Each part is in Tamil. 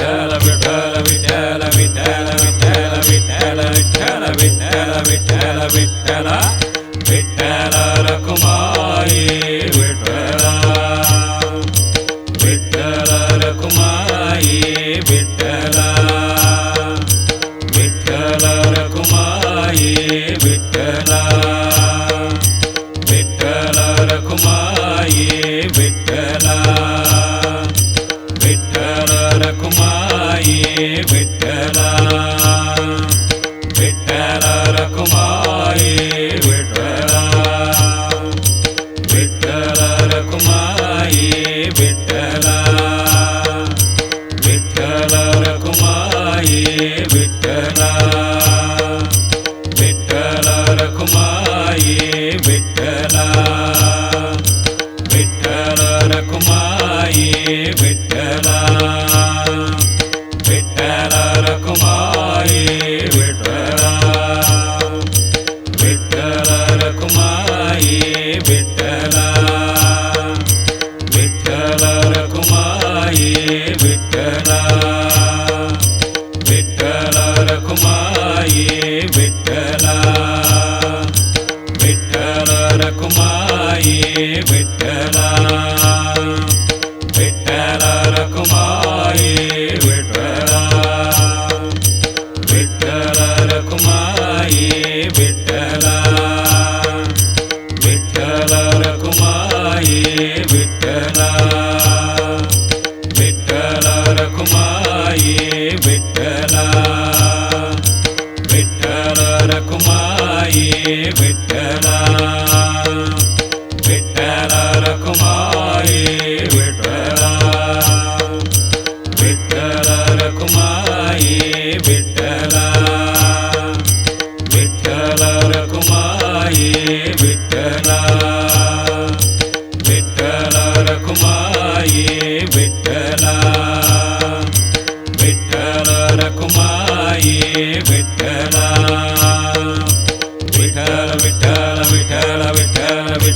விட்டல விட்டல விட்டல விட்டல விட்டல விட்டல விட்டல விட்டல விட்டல விட்டல விட்டல ரகுமாரி देव ரகுமாயே விட்டலா. விட்டல ரகுமாயே விட்டலா. விட்டல ரகுமாயே விட்டல.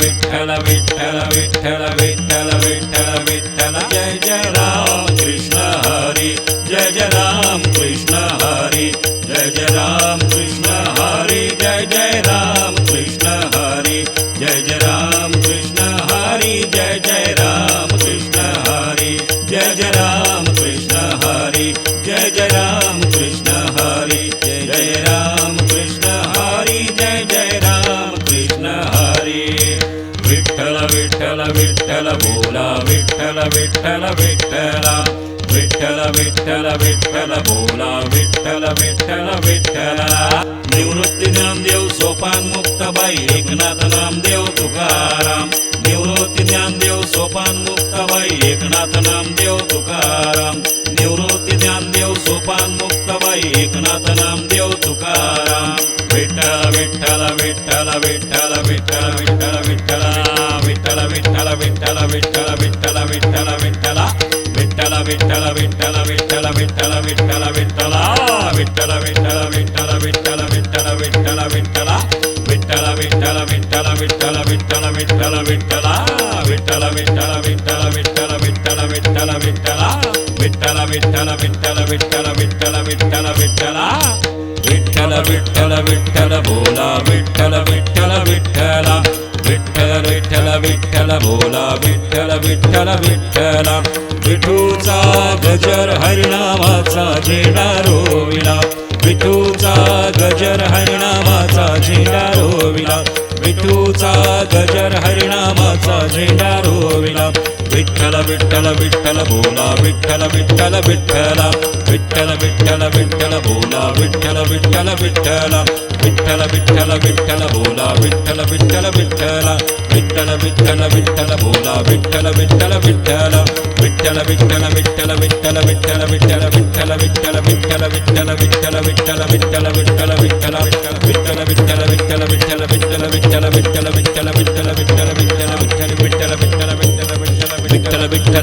విఠల విఠల విఠల విఠల విఠల విఠల. జయ జయ రామ కృష్ణ హరి జయ జయ రామ కృష్ణ హరి జయ జయ రామ కృష్ణ హరి జయ జయ రామ కృష్ణ హరి జయ జయ రామ కృష్ణ విఠల విఠల విఠల విఠల విఠల భోలా విఠల విఠల విఠల નિવૃત્તિ જ્ઞાનદેવ સોપાન મુક્તભાઈ એકનાથ નામદેવ તુકારામ નિવૃત્તિ જ્ઞાનદેવ સોપાન મુક્તભાઈ એકનાથ નામદેવ विठ्ठल विठ्ठल विठ्ठल. विठ्ठल विठ्ठल विठ्ठल विठ्ठल बोला विठ्ठल विठ्ठल विठ्ठल. विठ्ठल विठ्ठल विठ्ठल बोला विठ्ठल विठ्ठल विठ्ठल. विठूचा गजर हरिनामाचा झेंडा रोविला. विठूचा गजर हरिनामाचा झेंडा रोविला. विठूचा गजर हरिनामाचा झेंडा रोविला. விட்டல விட்டல விட்டல போலா விட்டல விட்டல விட்டல விட்டல விட்டல விட்டல போலா விட்டல விட்டல விட்டல விட்டல விட்டல விட்டல போலா விட்டல விட்டல விட்டல விட்டல விட்டல விட்டல போலா விட்டல விட்டல விட்டல விட்டல விட்டல விட்டல விட்டல விட்டல விட்டல விட்டல விட்டல